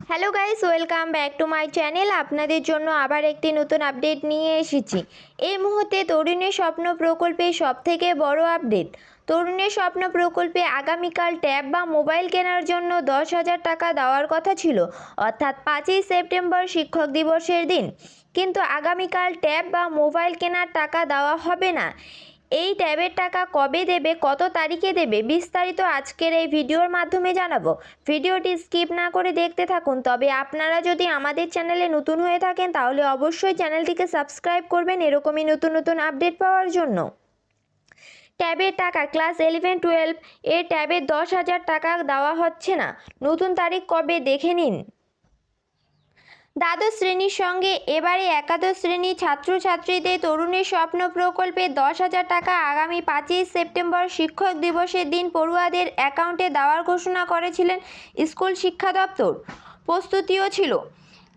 Hello guys welcome back to my channel আপনাদের জন্য আবার একটি নতুন আপডেট নিয়ে এসেছি। এই মুহূর্তে তরুণের স্বপ্ন প্রকল্পে সবথেকে বড় আপডেট তরুণের স্বপ্ন প্রকল্পে আগামীকাল ট্যাব বা মোবাইল কেনার জন্য দশ হাজার টাকা দেওয়ার কথা ছিল, অর্থাৎ পাঁচই সেপ্টেম্বর শিক্ষক দিবসের দিন। কিন্তু আগামীকাল ট্যাব বা মোবাইল কেনার টাকা দেওয়া হবে না। এই ট্যাবের টাকা কবে দেবে, কত তারিখে দেবে, বিস্তারিত আজকের এই ভিডিওর মাধ্যমে জানাব। ভিডিওটি স্কিপ না করে দেখতে থাকুন। তবে আপনারা যদি আমাদের চ্যানেলে নতুন হয়ে থাকেন, তাহলে অবশ্যই চ্যানেলটিকে সাবস্ক্রাইব করবেন এরকমই নতুন নতুন আপডেট পাওয়ার জন্য। ট্যাবের টাকা, ক্লাস ইলেভেন, টুয়েলভ, এর ট্যাবের দশ হাজার টাকা দেওয়া হচ্ছে না। নতুন তারিখ কবে দেখে নিন। দ্বাদশ শ্রেণির সঙ্গে এবারে একাদশ শ্রেণির ছাত্রছাত্রীদের তরুণের স্বপ্ন প্রকল্পে দশ হাজার টাকা আগামী পাঁচই সেপ্টেম্বর শিক্ষক দিবসের দিন পড়ুয়াদের অ্যাকাউন্টে দেওয়ার ঘোষণা করেছিলেন স্কুল শিক্ষা দপ্তর। প্রস্তুতিও ছিল।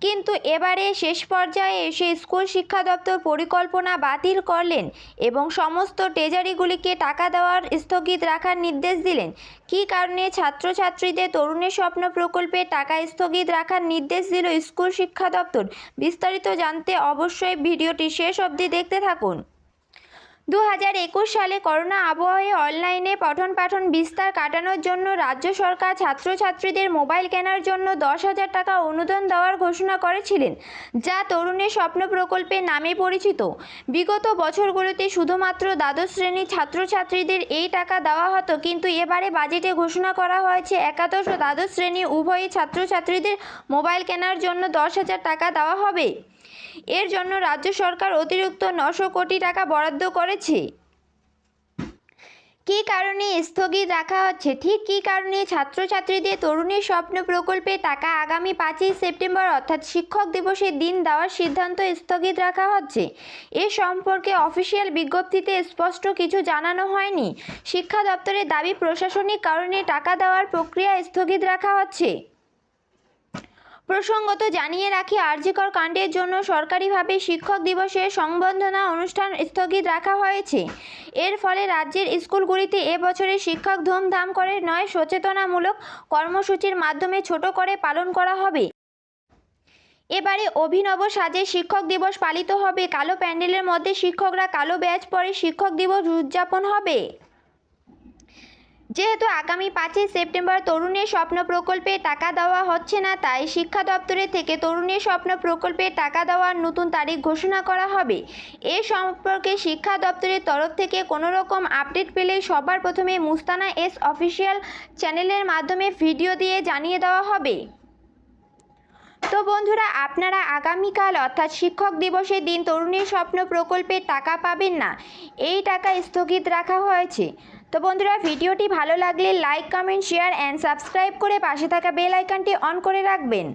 কিন্তু এবারে শেষ পর্যায়ে এসে স্কুল শিক্ষা দপ্তর পরিকল্পনা বাতিল করলেন এবং সমস্ত ট্রেজারিগুলিকে টাকা দেওয়ার স্থগিত রাখার নির্দেশ দিলেন। কি কারণে ছাত্রছাত্রীদের তরুণের স্বপ্ন প্রকল্পে টাকা স্থগিত রাখার নির্দেশ দিল স্কুল শিক্ষা দপ্তর? বিস্তারিত জানতে অবশ্যই ভিডিওটি শেষ অবধি দেখতে থাকুন। দু হাজার একুশ সালে করোনা আবহাওয়ায় অনলাইনে পঠন পাঠন বিস্তার কাটানোর জন্য রাজ্য সরকার ছাত্রছাত্রীদের মোবাইল কেনার জন্য দশ হাজার টাকা অনুদান দেওয়ার ঘোষণা করেছিলেন, যা তরুণের স্বপ্ন প্রকল্পের নামে পরিচিত। বিগত বছরগুলোতে শুধুমাত্র দ্বাদশ শ্রেণির ছাত্রছাত্রীদের এই টাকা দেওয়া হতো, কিন্তু এবারে বাজেটে ঘোষণা করা হয়েছে একাদশ ও দ্বাদশ শ্রেণি উভয়ই ছাত্রছাত্রীদের মোবাইল কেনার জন্য দশ হাজার টাকা দেওয়া হবে। এর জন্য রাজ্য সরকার অতিরিক্ত নশো কোটি টাকা বরাদ্দ করেছে। কী কারণে স্থগিত রাখা হচ্ছে? ঠিক কী কারণে ছাত্রছাত্রীদের তরুণীর স্বপ্ন প্রকল্পে টাকা আগামী পাঁচই সেপ্টেম্বর, অর্থাৎ শিক্ষক দিবসের দিন দেওয়ার সিদ্ধান্ত স্থগিত রাখা হচ্ছে? এ সম্পর্কে অফিসিয়াল বিজ্ঞপ্তিতে স্পষ্ট কিছু জানানো হয়নি। শিক্ষা দপ্তরের দাবি, প্রশাসনিক কারণে টাকা দেওয়ার প্রক্রিয়া স্থগিত রাখা হচ্ছে। প্রসঙ্গত জানিয়ে রাখি, আরজিকর কাণ্ডের জন্য সরকারিভাবে শিক্ষক দিবসের সংবর্ধনা অনুষ্ঠান স্থগিত রাখা হয়েছে। এর ফলে রাজ্যের স্কুলগুলিতে এবছরের শিক্ষক ধুমধাম করে নয়, সচেতনামূলক কর্মসূচির মাধ্যমে ছোট করে পালন করা হবে। এবারে অভিনব সাজে শিক্ষক দিবস পালিত হবে। কালো প্যান্ডেলের মধ্যে শিক্ষকরা কালো ব্যাজ পরে শিক্ষক দিবস উদযাপন হবে। যেহেতু আগামী পাঁচই সেপ্টেম্বর তরুণের স্বপ্ন প্রকল্পে টাকা দেওয়া হচ্ছে না, তাই শিক্ষা দপ্তরের থেকে তরুণের স্বপ্ন প্রকল্পে টাকা দেওয়ার নতুন তারিখ ঘোষণা করা হবে। এ সম্পর্কে শিক্ষা দপ্তরের তরফ থেকে কোনো রকম আপডেট পেলে সবার প্রথমে মুস্তানা এস অফিসিয়াল চ্যানেলের মাধ্যমে ভিডিও দিয়ে জানিয়ে দেওয়া হবে। তো বন্ধুরা, আপনারা আগামীকাল অর্থাৎ শিক্ষক দিবসের দিন তরুণের স্বপ্ন প্রকল্পে টাকা পাবেন না, এই টাকা স্থগিত রাখা হয়েছে। তো বন্ধুরা, ভিডিওটি ভালো লাগলে like comment share and subscribe করে পাশে থাকা বেল আইকনটি অন করে রাখবেন।